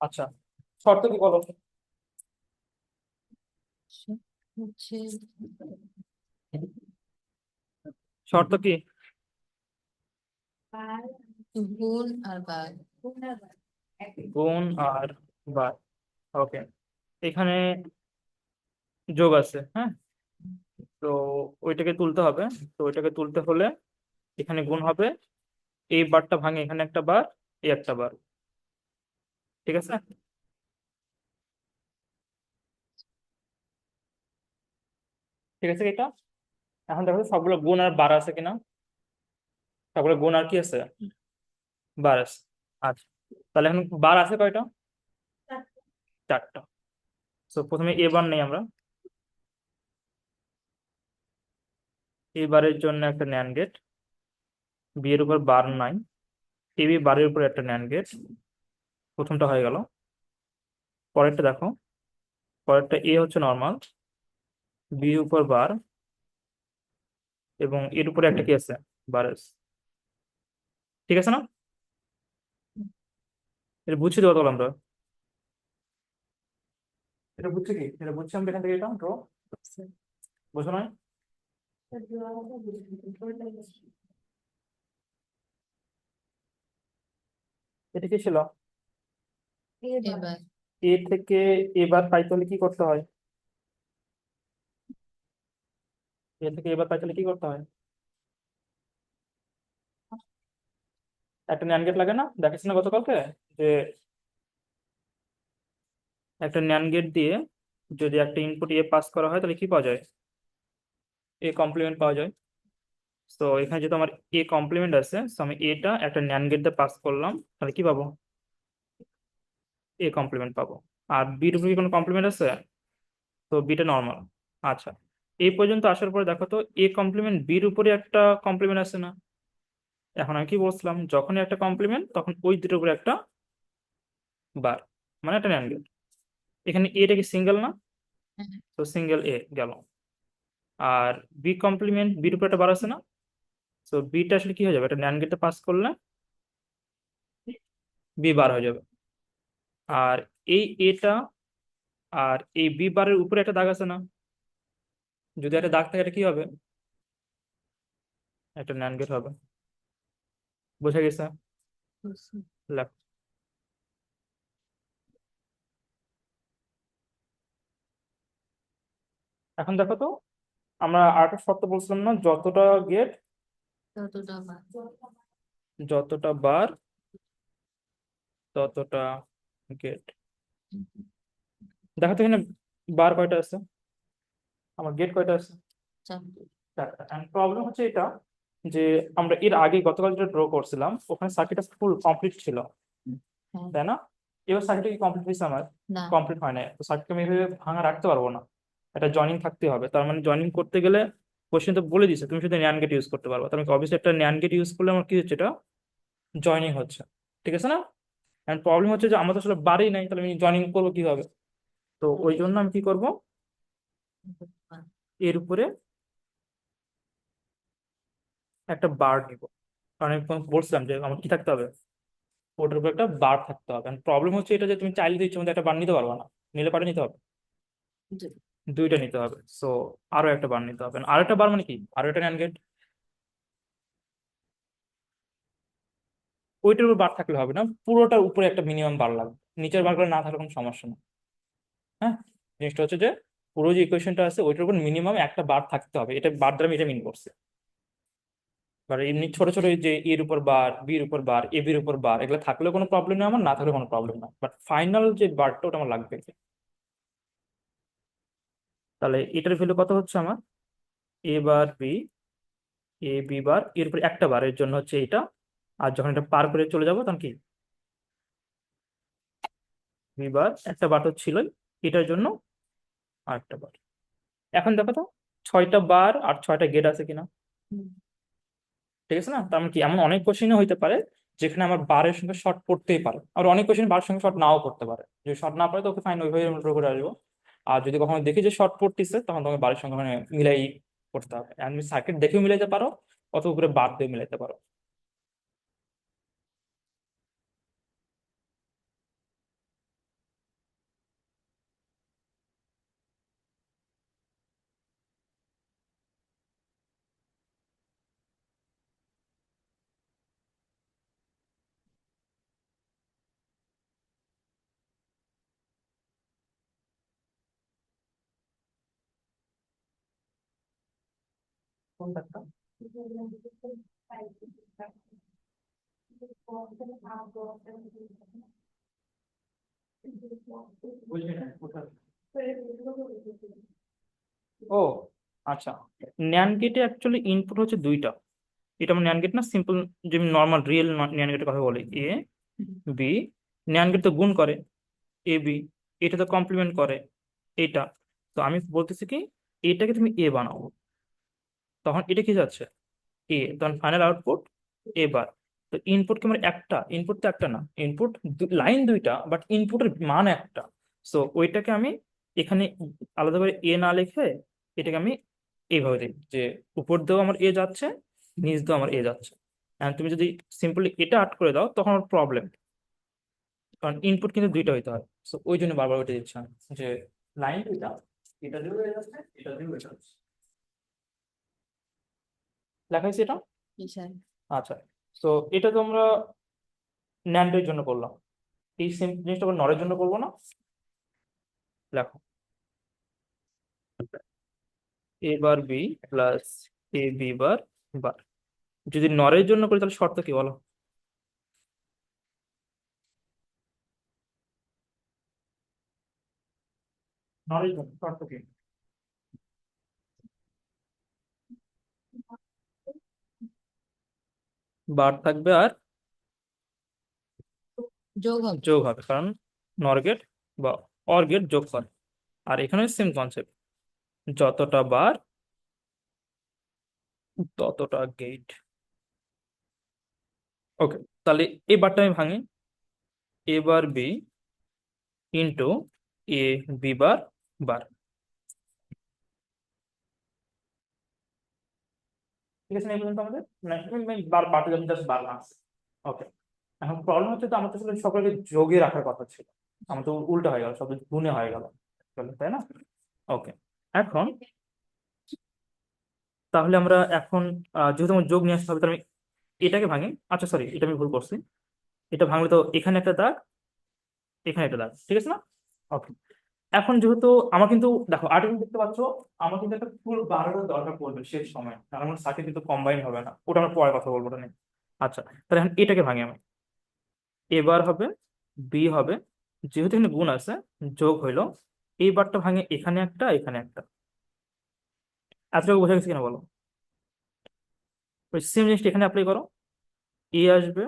আচ্ছা শর্ত কি বলো? শর্ত কি? গুণ আর বার। গুণ আর বার। ওকে এখানে যোগ আছে হ্যাঁ? তো ওইটাকে তুলতে হবে তো ওইটাকে তুলতে হলে এখানে গুণ হবে এই বারটা ভাঙে এখানে একটা বার এই একটা বার। ঠিক আছে? ঠিক আছে এটা এখন দেখো সবগুলো গুণ আর বার আছে কিনা সবগুলো গুণ আর কি আছে? বার আছে। আচ্ছা। তাহলে এখন বার আছে কয়টা? চারটা তো প্রথমে এ বার নেই আমরা। এই বারের জন্য একটা ন্যান্ড গেট বি এর উপর বার নাই এ বি বারের উপর একটা ন্যান্ড গেট প্রথমটা হয়ে গেল। পরেরটা দেখো। পরেরটা এ হচ্ছে নর্মাল বি উপর বার এবং এর উপরে একটা কি আছে? বার আছে ঠিক আছে না? এটা বুঝছি তাহলে আমরা? এটা বুঝছি কি? এটা বুঝছি আমরা এখান থেকে এটা ড্র বুঝো না এটা কি ছিল? এবার এ থেকে এবার পাইতে হলে কি করতে হয়? এ থেকে এবার পাইতে হলে কি করতে হয়? একটা ন্যান গেট লাগে না? দেখিস না গতকালকে? যে একটা ন্যান গেট দিয়ে যদি একটা ইনপুট এ পাস করা হয় তাহলে কি পাওয়া যায়? এ কমপ্লিমেন্ট পাওয়া যায়। তো এখানে যেহেতু আমার এ কমপ্লিমেন্ট আছে তো আমি এটা একটা ন্যান গেট দিয়ে পাস করলাম তাহলে কি পাবো? এ কমপ্লিমেন্ট পাবো। আর বির উপরে কি কোনো কমপ্লিমেন্ট আছে? তো বিটা নর্মাল আচ্ছা। এই পর্যন্ত আসার পরে দেখো তো এ কমপ্লিমেন্ট বির উপরে একটা কমপ্লিমেন্ট আছে না? এখন আমি কি বলছিলাম, যখনই একটা কমপ্লিমেন্ট তখন ওই দুটোর উপরে একটা বার মানে একটা ন্যান গেট এখানে এটা কি সিঙ্গেল না। তো সিঙ্গেল এ গেল। আর বি কমপ্লিমেন্ট বির উপরে একটা বার আছে না? তো বিটা আসলে কি হয়ে যাবে? একটা ন্যান গেটে পাস করলে বি বার হয়ে যাবে। আর এই এটা আর এই বি বারের উপরে একটা দাগ আছে না? যদি একটা দাগ থাকে এটা কি হবে? একটা ন্যান গেট হবে। বোঝা গেছে? লেখ এখন দেখো তো আমরা আরেকটা শর্ত বলছিলাম না যতটা গেট যতটা বার ততটা গেট। দেখো তো এখানে বার কয়টা আছে? আমার গেট কয়টা আছে? এন্ড প্রবলেম হচ্ছে এটা যে আমরা এর আগে গতকাল যেটা ড্র করছিলাম ওখানে সার্কিটটা ফুল কমপ্লিট ছিল। তাই না? এবার সার্কিট কি কমপ্লিট হয়েছে আমার? কমপ্লিট হয় না তো সার্কিট আমি এভাবে ভাঙা রাখতে পারব না। এটা জয়েনিং থাকতে হবে। তার মানে জয়েনিং করতে গেলে কোশ্চেন তো বলে দিছে তুমি শুধু ন্যান গেট ইউজ করতে পারবে। তার মানে অবশ্যই একটা ন্যান গেট ইউজ করলে আমার কি হচ্ছে এটা জয়েনিং হচ্ছে। ঠিক আছে না? এন্ড প্রবলেম হচ্ছে যে আমার তো আসলে বাড়ি নাই তাহলে আমি জয়েনিং করব কীভাবে? তো ওই জন্য আমি কি করব? এর উপরে একটা বার নিব। কারণ আমি বলছিলাম যে আমার কি থাকতে হবে? ওটার উপরে একটা বার থাকতে হবে। প্রবলেম হচ্ছে এটা যে তুমি চাইলে দিচ্ছ মধ্যে একটা বার নিতে পারবে না। নিলে পারে নিতে হবে। দুইটা নিতে হবে। সো আরও একটা বার নিতে হবে। আর একটা বার মানে কি? আরও একটা ন্যান গেট ওইটার উপর বার থাকলে হবে না, পুরোটার উপরে একটা মিনিমাম বার লাগবে। নিচের বার করে না থাকলে কোনো সমস্যা না হ্যাঁ? জিনিসটা হচ্ছে যে, পুরো যে ইকুয়েশনটা আছে, ওইটার উপর মিনিমাম একটা বার থাকতে হবে। এটা বার দ্বারা এটা মিন করছি। এবার এমনি ছোট ছোট যে এর উপর বার বির উপর বার এ বির উপর বার এগুলো থাকলেও কোনো প্রবলেম নেই আমার, না থাকলে কোনো প্রবলেম না বাট ফাইনাল যে বারটা ওটা আমার লাগবে। তাহলে এটার ভ্যালু কত হচ্ছে আমার? এ বার বি এ বি বার এর উপর একটা বার এর জন্য হচ্ছে এটা আর যখন এটা পার করে চলে যাব তখন কি? বি বার একটা বার তো ছিলই এটার জন্য আরেকটা বার। এখন দেখো তো ছয়টা বার আর ছয়টা গেট আছে কিনা? ঠিক আছে না? তার মানে কি এমন অনেক কোশ্চেনও হইতে পারে যেখানে আমার বারের সঙ্গে শর্ট পড়তেই পারে। আর অনেক কোশ্চেন বারের সঙ্গে শর্ট নাও করতে পারে। যদি শর্ট না পারে তো ওকে ফাইন ওইভাবে draw করে আসব। আর যদি কখনো দেখি যে শর্ট পড়তেছে তখন তোমাকে বারের সঙ্গে মানে মিলাই করতে হবে। আর তুমি সার্কিট দেখেও মিলাইতে পারো অথবা উপরে বার দিয়ে মিলাইতে পারো। কোন দাগটা বুঝলি না কোথায় ও আচ্ছা। ন্যান গেটে অ্যাকচুয়ালি ইনপুট হচ্ছে দুইটা। এটা আমার ন্যান গেট না? সিম্পল যে নর্মাল রিয়েল ন্যান গেটের কথা বলি। এ বি ন্যান গেট তো গুণ করে। এ বি এটা তো কমপ্লিমেন্ট করে। এটা। তো আমি বলতেছি কি এটাকে তুমি এ বানাও। তখন এটা কি যাচ্ছে? এ তখন ফাইনাল আউটপুট এ বার তো ইনপুট কি আমার একটা? ইনপুট তো একটা না। ইনপুট লাইন দুইটা বাট ইনপুটের মান একটা। সো ওইটাকে আমি এখানে আলাদা করে এ না লিখে এটাকে আমি এইভাবে দিই যে উপর দিয়েও আমার এ যাচ্ছে নিচ দিয়েও আমার এ যাচ্ছে। তুমি যদি সিম্পলি এটা আট করে দাও তখন আমার প্রবলেম কারণ ইনপুট কিন্তু দুইটা হইতে হয়। সো ওই জন্য বারবার ওইটা দিচ্ছি যে লাইন দুইটা এটা দিয়েও হয়ে যাচ্ছে এটা দিয়েও হয়ে যাচ্ছে। লেখা হয়েছে এটা আচ্ছা তো এটা তো আমরা ন্যান্ডের জন্য করলাম। এই সেম জিনিসটা আবার নরের জন্য করব না? লেখো। A bar B plus A B bar bar যদি নরের জন্য করি তাহলে শর্ত কি বলো? নরের জন্য শর্ত কি? বার থাকবে আর যোগ হবে। যোগ হবে কারণ নর গেট বা অর গেট যোগ করে আর এখানে সেম কনসেপ্ট যতটা বার ততটা গেট ওকে তাহলে এই বারটা আমি ভাঙি। A bar B into A B bar bar. ঠিক আছে এই পর্যন্ত আমাদের? জাস্ট বার মাস ওকে এখন প্রবলেম হচ্ছে তো আমার তো আসলে সকলকে যোগে রাখার কথা ছিল। আমার তো উল্টো হয়ে গেল, সব গুণে হয়ে গেল। তাই না? ওকে এখন তাহলে আমরা এখন যেহেতু আমার যোগ নিয়ে আসতে হবে, তাহলে আমি এটাকে ভাঙি। আচ্ছা সরি এটা আমি ভুল করছি। এটা ভাঙলে তো এখানে একটা দাগ, এখানে একটা দাগ, ঠিক আছে না? ওকে এখন যেহেতু আমার কিন্তু, দেখো, আর্টিকেল দেখতে পাচ্ছ, আমার কিন্তু একটা ফুল বারোটা দরকার পড়বে শেষ সময়। কারণ আমার সাথে কিন্তু কম্বাইন হবে না। ওটা আমরা পরে কথা বলব, ওটা নিয়ে আচ্ছা তাহলে এখন এটাকে ভাঙি আমি। এবার হবে বি হবে, যেহেতু এখানে গুণ আছে, যোগ হইল, এই বারটা ভাঙে এখানে একটা এখানে একটা। এতটুকু বোঝা গেছে কিনা বলো? ওই সেম জিনিসটা এখানে অ্যাপ্লাই করো। এ আসবে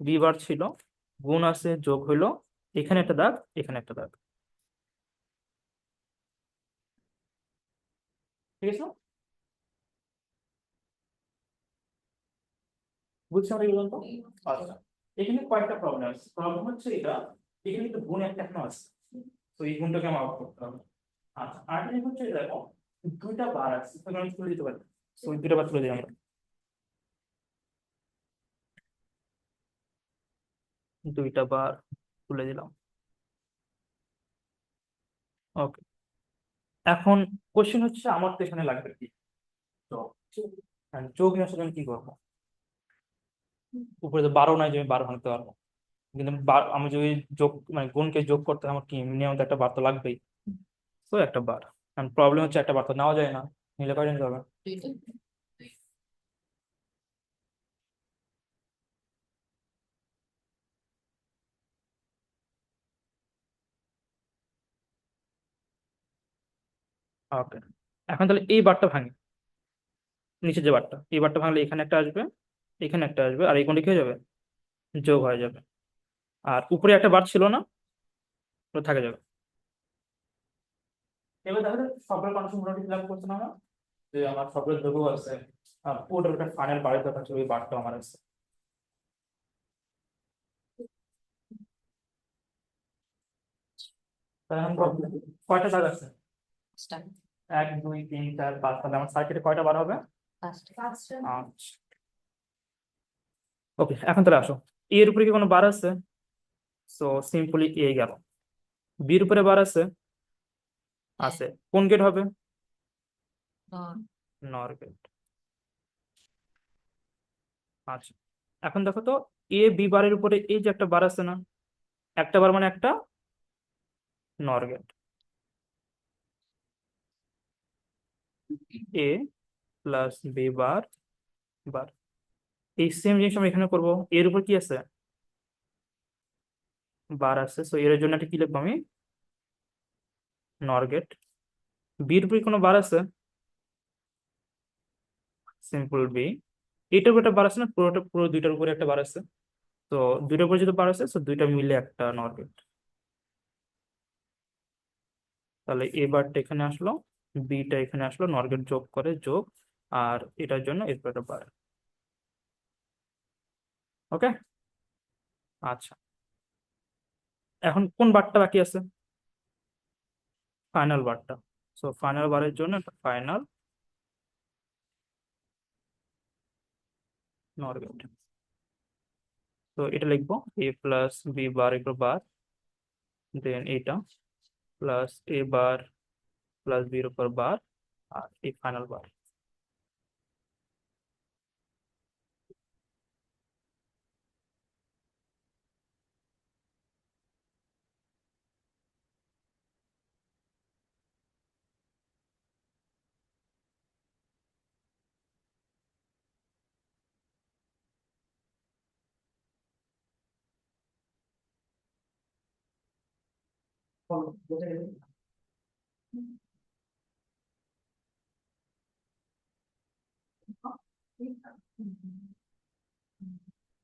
বি বার ছিল, গুণ আছে, যোগ হইল, এখানে একটা দাগ, এখানে একটা দাগ। ঠিক আছে? বুঝছ আমরা এগুলো তো? আচ্ছা। এখানে কয়েকটা প্রবলেম আছে। প্রবলেম হচ্ছে এটা এখানে কিন্তু গুণ একটা এখনও আছে? তো এই গুণটাকে আমার করতে হবে। আচ্ছা আর হচ্ছে দেখো দুইটা বার আছে। তাহলে আমি তুলে দিতে পারি। তো দুইটা বার তুলে দিই আমরা। দুইটা বার তুলে দিলাম। ওকে এখন কোশ্চেন হচ্ছে আমার তো এখানে লাগবে কি? নিয়ে আসলে আমি কি করব? উপরে তো বারো নয় যে আমি বারো ভাঙতে পারব। কিন্তু আমি যদি যোগ মানে গুণকে যোগ করতে আমার কি মিনিমাম একটা বার তো লাগবেই। তো একটা বার। প্রবলেম হচ্ছে একটা বার তো নেওয়া যায় না। নিলে কয়জন নিতে হবে দুইটা ওকে এখন তাহলে এই বারটা ভাঙি। নিচে যে বারটা এই বারটা ভাঙলে এখানে একটা আসবে, এখানে একটা আসবে, আর এই কোণটা কি হয়ে যাবে? যোগ হয়ে যাবে। আর উপরে একটা বার ছিল না থাকে যাবে। এবার তাহলে সবগুলো কন্ডিশন মোটামুটি ফিল আপ করছে না আমার? যে আমার সবগুলো যোগ আছে ওটার একটা ফাইনাল বারের দরকার ছিল ওই বারটা আমার আছে। কয়টা দাগ আছে? পাঁচটা এক দুই তিন চার পাঁচ তাহলে আমার সার্কিটে কয়টা বার হবে? পাঁচটা। আচ্ছা ওকে এখন তাহলে আসো। এ এর উপরে কি কোনো বার আছে? সো সিম্পলি এ গেল। বির উপরে বার আছে? আছে। কোন গেট হবে? নর। গেট আচ্ছা এখন দেখো তো এ বি বারের উপরে এই যে একটা বার আছে না একটা বার মানে একটা NOR gate A plus B bar bar এই সেম জিনিস আমরা এখানে করব। এর উপর কি আছে? বার আছে। সো এর জন্য একটা কি লিখব আমি? নর গেট বির উপরে কোনো বার আছে? সিম্পল বি এটার উপর একটা বার আছে না? পুরোটা, পুরো দুইটার উপরে একটা বার আছে। তো দুইটার উপরে যদি বার আছে তো দুইটা মিলে একটা নর গেট তাহলে এ বারটা এখানে আসলো। বিটা এখানে আসলো নর গেট যোগ করে যোগ, আর এটার জন্য এরপর বার ওকে আচ্ছা। এখন কোন বারটা বাকি আছে? ফাইনাল বারটা সো ফাইনাল বারের জন্য ফাইনাল নর গেট তো এটা লিখব এ প্লাস বি বার এগুলো বার দেন এটা প্লাস এ বার প্লাস বির উপর বার আর এই ফাইনাল বার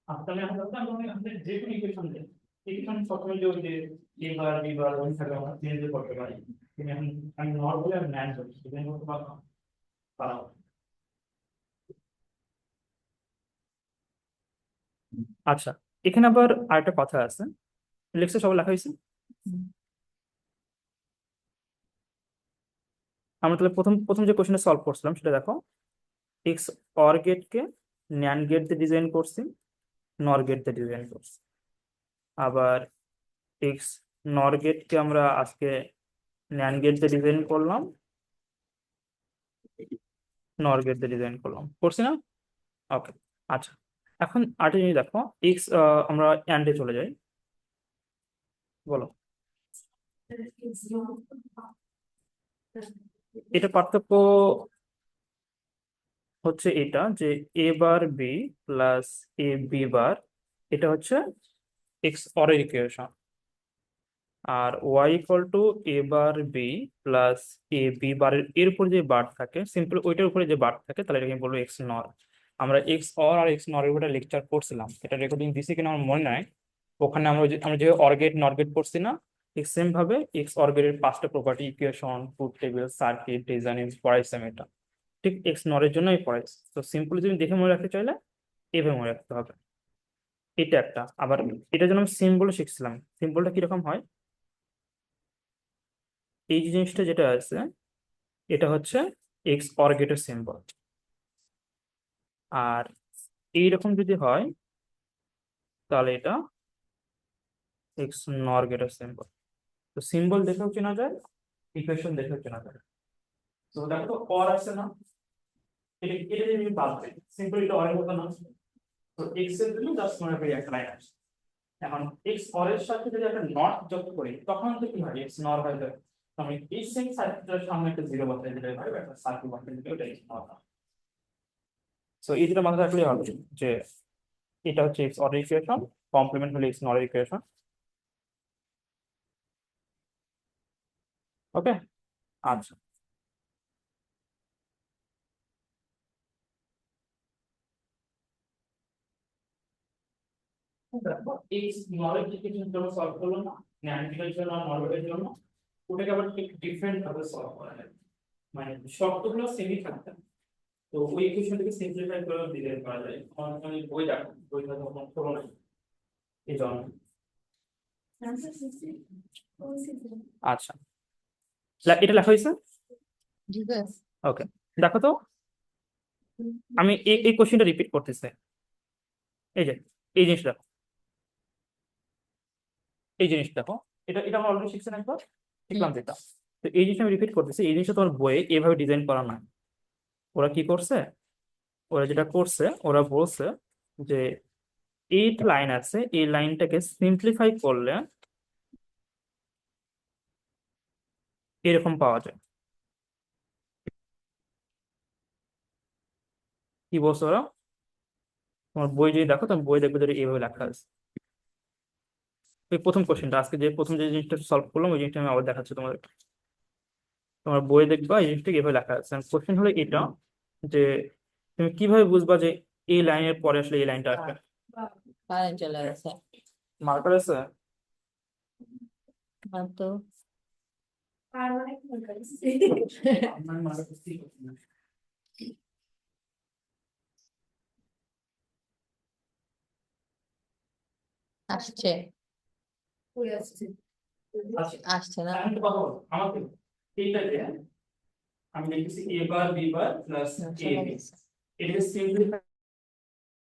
আপনার আমাদের যে কোনো ইকুয়েশন দেন ইকুয়েশন যে যে এ বার বি বার ওই আমরা চেঞ্জ করতে পারি। কিন্তু আমি বলে আমি ম্যান সেখানে করতে? পারব না। আচ্ছা এখানে আবার আরেকটা কথা আছে। লেখছে সব লেখা হয়েছে? আমরা তাহলে প্রথম প্রথম যে কোশ্চেনটা সলভ করছিলাম, সেটা দেখো। এক্স অর গেটকে ন্যান গেট দিয়ে ডিজাইন করছি নর গেট দিয়ে ডিজাইন করছি। আবার এক্স নর গেটকে আমরা আজকে ন্যান গেট দিয়ে ডিজাইন করলাম নর গেট দিয়ে ডিজাইন করলাম। করছি না? ওকে আচ্ছা। এখন আরেকটা জিনিস দেখো এক্স আমরা অ্যান্ডে চলে যাই। বলো। এটা পার্থক্য হচ্ছে এটা যে A bar B plus A B bar এটা হচ্ছে এক্স অরের equation R Y equal to A bar B plus A B বারের এর উপর যে বার থাকে সিম্পল ওইটার উপরে যে বার থাকে, তাহলে এটাকে বলব এক্স নর আমরা এক্স অর আর এক্স নর এর উপরে লেকচার করছিলাম, এটা রেকর্ডিং দিছি কিনা আমার মনে নাই। ওখানে আমরা আমরা যে অর্গেট নরগেট করছি না, ঠিক সেম ভাবে এক্স অর্গেটের পাঁচটা property equation truth table circuit design পড়াইছি আমি এটা ঠিক এক্স নরের জন্যই পড়াইছি তো সিম্পলি তুমি দেখে মনে রাখতে চাইলে, এভাবে মনে রাখতে হবে। এটা একটা। আবার এটার জন্য আমি সিম্বল শিখছিলাম। সিম্বলটা কীরকম হয়? এই যে জিনিসটা যেটা আছে, এটা হচ্ছে এক্স অর্গেটের সিম্বল আর এইরকম যদি হয়, তাহলে এটা এক্স নর গেটের সিম্বল তো সিম্বল দেখেও চেনা যায় ইকুয়েশন দেখেও চেনা যায়। তো দেখো অর আছে না? এটা যদি আমি দিই। সিম্পল এটা অরের মতো তো এক্সের জাস্ট একটা লাইন আছে। এখন এক্স অরের সাথে যদি একটা নট যোগ করি, তখন তো কি হয়? নর হয়ে আমি এই সেম সার্কিটের সামনে একটা জিরো বসাই দিলে হয় একটা সার্কিট বসাই এই দুটো মাথায় রাখলেই হবে যে এটা হচ্ছে এক্স অরের ইকুয়েশন কমপ্লিমেন্ট হলো এক্স ইকুয়েশন ওকে আচ্ছা। এই জন্য সলভ করল জন্য জন্য, ওটাকে আবার ডিফারেন্ট ভাবে সলভ করা যায়। মানে। তো ওই দেখো আচ্ছা। এটা লেখা হয়েছে? ওকে দেখো তো। আমি এই কোশ্চেনটা রিপিট করতেছি। এই যে, এই জিনিসটা এই জিনিসটা দেখো। এটা এটা আমরা অলরেডি শিখছেন একবার? শিখলাম যেটা। তো এই জিনিসটা আমি রিপিট করতেছি এই জিনিসটা তোমার বইয়ে এভাবে ডিজাইন করা না ওরা কি করছে? ওরা যেটা করছে ওরা বলছে যে এইট লাইন আছে এই লাইনটাকে সিম্পলিফাই করলে এরকম পাওয়া যায়। কি বলছো ওরা? তোমার বই যদি দেখো তোমার বই দেখবে ধরে এইভাবে লেখা আছে। প্রথম কোশ্চেনটা আজকে যে প্রথম যে জিনিসটা সলভ করলাম, ওই জিনিসটা আমি আবার দেখাচ্ছি তোমাদের। তোমার বই দেখবা এই জিনিসটা এভাবে লেখা আছে। কোশ্চেন হলো এটা, যে তুমি কীভাবে বুঝবা যে এই লাইনের পরে আসলে এই লাইনটা আসবে? মার্কার আছে? আসছে। আসছে না। আমাকে এইটাকে আমি লিখতেছি A bar B bar plus A B এটাকে সিম্পলিফাই